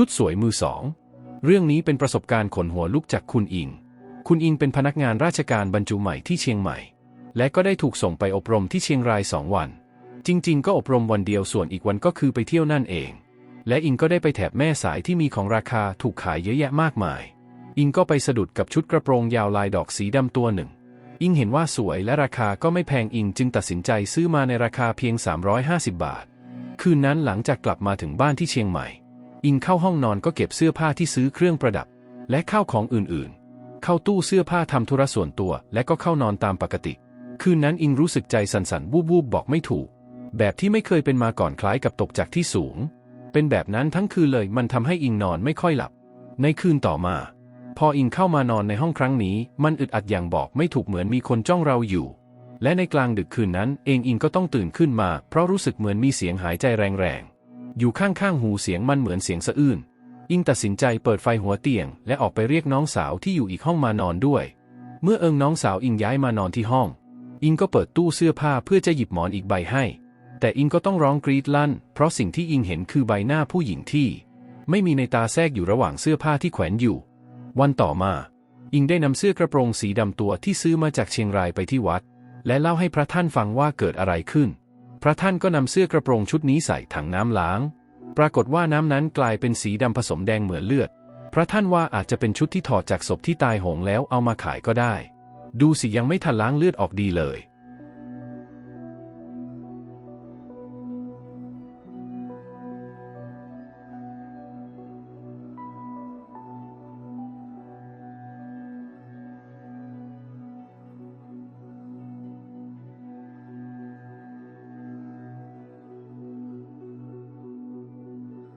ชุดสวยมือสอง เรื่องนี้เป็นประสบการณ์ขนหัวลุกจากคุณอิง คุณอิงเป็นพนักงานราชการบรรจุใหม่ที่เชียงใหม่ และก็ได้ถูกส่งไปอบรมที่เชียงรายสองวัน จริง ๆ ก็อบรมวันเดียวส่วนอีกวันก็คือไปเที่ยวนั่นเอง และอิงก็ได้ไปแถบแม่สายที่มีของราคาถูกขายเยอะแยะมากมาย อิงก็ไปสะดุดกับชุดกระโปรงยาวลายดอกสีดำตัวหนึ่ง อิงเห็นว่าสวยและราคาก็ไม่แพงอิงจึงตัดสินใจซื้อมาในราคาเพียง 350 บาท คืนนั้นหลังจากกลับมาถึงบ้านที่เชียงใหม่ อิงเข้าห้องนอนก็เก็บเสื้อผ้าที่ซื้อเครื่องประดับ และข้าวของอื่นๆ เข้าตู้เสื้อผ้าทำธุระส่วนตัว และก็เข้านอนตามปกติ คืนนั้นอิงรู้สึกใจสั่นๆวูบๆบอกไม่ถูก แบบที่ไม่เคยเป็นมาก่อนคล้ายกับตกจากที่สูง เป็นแบบนั้นทั้งคืนเลยมันทำให้อิงนอนไม่ค่อยหลับ ในคืนต่อมา พออิงเข้ามานอนในห้องครั้งนี้ มันอึดอัดอย่างบอกไม่ถูกเหมือนมีคนจ้องเราอยู่ และในกลางดึกคืนนั้น เองอิงก็ต้องตื่นขึ้นมา เพราะรู้สึกเหมือนมีเสียงหายใจแรงๆ อยู่ข้างๆหูเสียงมันเหมือนเสียงสะอื้น อิงตัดสินใจเปิดไฟหัวเตียง และออกไปเรียกน้องสาวที่อยู่อีกห้องมานอนด้วย เมื่อเอิงน้องสาวอิงย้ายมานอนที่ห้อง อิงก็เปิดตู้เสื้อผ้าเพื่อจะหยิบหมอนอีกใบให้ แต่อิงก็ต้องร้องกรีดลั่น เพราะสิ่งที่อิงเห็นคือใบหน้าผู้หญิงที่ ไม่มีในตาแทรกอยู่ระหว่างเสื้อผ้าที่แขวนอยู่ วันต่อมา อิงได้นำเสื้อกระโปรงสีดำตัวที่ซื้อมาจากเชียงรายไปที่วัด และเล่าให้พระท่านฟังว่าเกิดอะไรขึ้น พระท่านก็นำเสื้อกระโปรงชุดนี้ใส่ถังน้ำล้าง ปรากฏว่าน้ำนั้นกลายเป็นสีดำผสมแดงเหมือนเลือด พระท่านว่าอาจจะเป็นชุดที่ถอดจากศพที่ตายโหงแล้วเอามาขายก็ได้ ดูสิยังไม่ทันล้างเลือดออกดีเลย